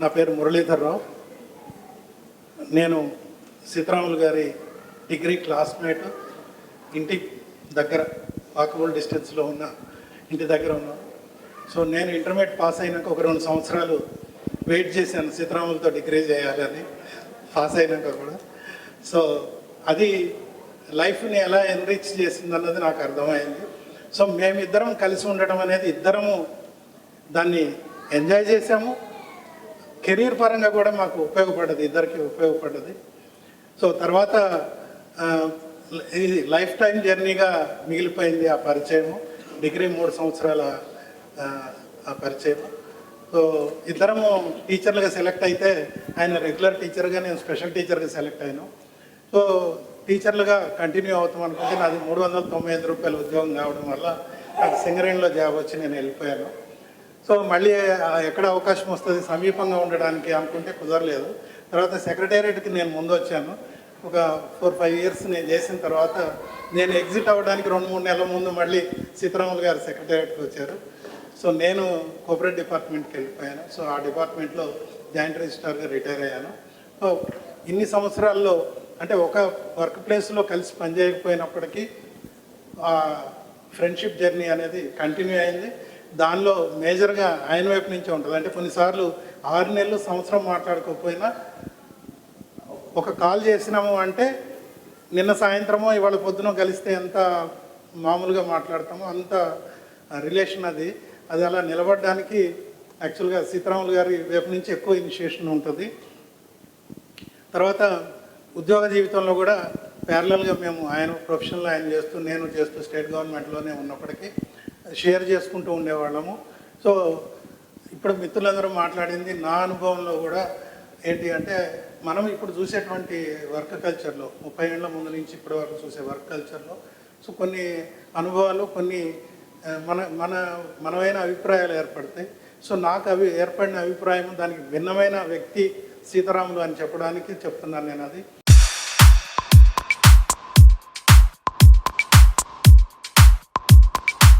నా పేరు మురళీధర్రావు నేను సీతారాములు గారి డిగ్రీ క్లాస్మేట్. ఇంటి దగ్గర వాకబుల్ డిస్టెన్స్లో ఉన్న ఇంటి దగ్గర ఉన్నాను. సో నేను ఇంటర్మీడియట్ పాస్ అయినాక ఒక రెండు సంవత్సరాలు వెయిట్ చేశాను సీతారాములతో డిగ్రీ చేయాలని పాస్ అయినాక కూడా. సో అది లైఫ్ని ఎలా ఎన్రిచ్ చేసింది అన్నది నాకు అర్థమైంది. సో మేమిద్దరం కలిసి ఉండటం అనేది ఇద్దరము దాన్ని ఎంజాయ్ చేసాము కెరీర్ పరంగా కూడా మాకు ఉపయోగపడ్డది ఇద్దరికి ఉపయోగపడ్డది. సో తర్వాత ఇది లైఫ్ టైం జర్నీగా మిగిలిపోయింది ఆ పరిచయము. డిగ్రీ మూడు సంవత్సరాల ఆ, ఆ పరిచయం సో ఇద్దరము టీచర్లుగా సెలెక్ట్ అయితే ఆయన రెగ్యులర్ టీచర్గా నేను స్పెషల్ టీచర్గా సెలెక్ట్ అయ్యాను. సో టీచర్లుగా కంటిన్యూ అవుతాం అనుకుంటే నాది మూడు వందల తొంభై ఐదు రూపాయల ఉద్యోగం కావడం వల్ల నాకు సింగరేణిలో జాబ్ వచ్చి నేను వెళ్ళిపోయాను. సో మళ్ళీ ఎక్కడ అవకాశం వస్తుంది సమీపంగా ఉండడానికి అనుకుంటే కుదరలేదు. తర్వాత సెక్రటేరియట్కి నేను ముందు వచ్చాను ఒక ఫోర్ ఫైవ్ ఇయర్స్ నేను చేసిన తర్వాత నేను ఎగ్జిట్ అవ్వడానికి రెండు మూడు నెలల ముందు మళ్ళీ సీతారాములు గారు సెక్రటేరియట్కి వచ్చారు. సో నేను కోఆపరేట్ డిపార్ట్మెంట్కి వెళ్ళిపోయాను. సో ఆ డిపార్ట్మెంట్లో జాయింట్ రిజిస్ట్రార్గా రిటైర్ అయ్యాను. సో ఇన్ని సంవత్సరాల్లో అంటే ఒక వర్క్ ప్లేస్లో కలిసి పనిచేయకపోయినప్పటికీ ఫ్రెండ్షిప్ జర్నీ అనేది కంటిన్యూ అయింది. దానిలో మేజర్గా ఆయన వైపు నుంచే ఉంటుంది. అంటే కొన్నిసార్లు ఆరు నెలలు సంవత్సరం మాట్లాడుకోకపోయినా ఒక కాల్ చేసినాము అంటే నిన్న సాయంత్రమో ఇవాళ పొద్దున కలిస్తే ఎంత మామూలుగా మాట్లాడతామో అంత రిలేషన్ అది. అది అలా నిలబడడానికి యాక్చువల్గా సీతారాములు గారి వైపు నుంచి ఎక్కువ ఇనిషియేషన్ ఉంటుంది. తర్వాత ఉద్యోగ జీవితంలో కూడా ప్యారలల్గా మేము ఆయన ప్రొఫెషన్లో ఆయన చేస్తూ నేను చేస్తూ స్టేట్ గవర్నమెంట్లోనే ఉన్నప్పటికీ షేర్ చేసుకుంటూ ఉండేవాళ్ళము. సో ఇప్పుడు మిత్రులందరూ మాట్లాడింది నా అనుభవంలో కూడా ఏంటి అంటే మనం ఇప్పుడు చూసేటువంటి వర్క్ కల్చర్లో ముప్పై ఏళ్ళ ముందు నుంచి ఇప్పటి వరకు చూసే వర్క్ కల్చర్లో సో కొన్ని అనుభవాలు కొన్ని మన మన మనమైన అభిప్రాయాలు ఏర్పడతాయి. సో నాకు అవి ఏర్పడిన అభిప్రాయం దానికి భిన్నమైన వ్యక్తి సీతారాములు అని చెప్పడానికి చెప్తున్నాను నేను అది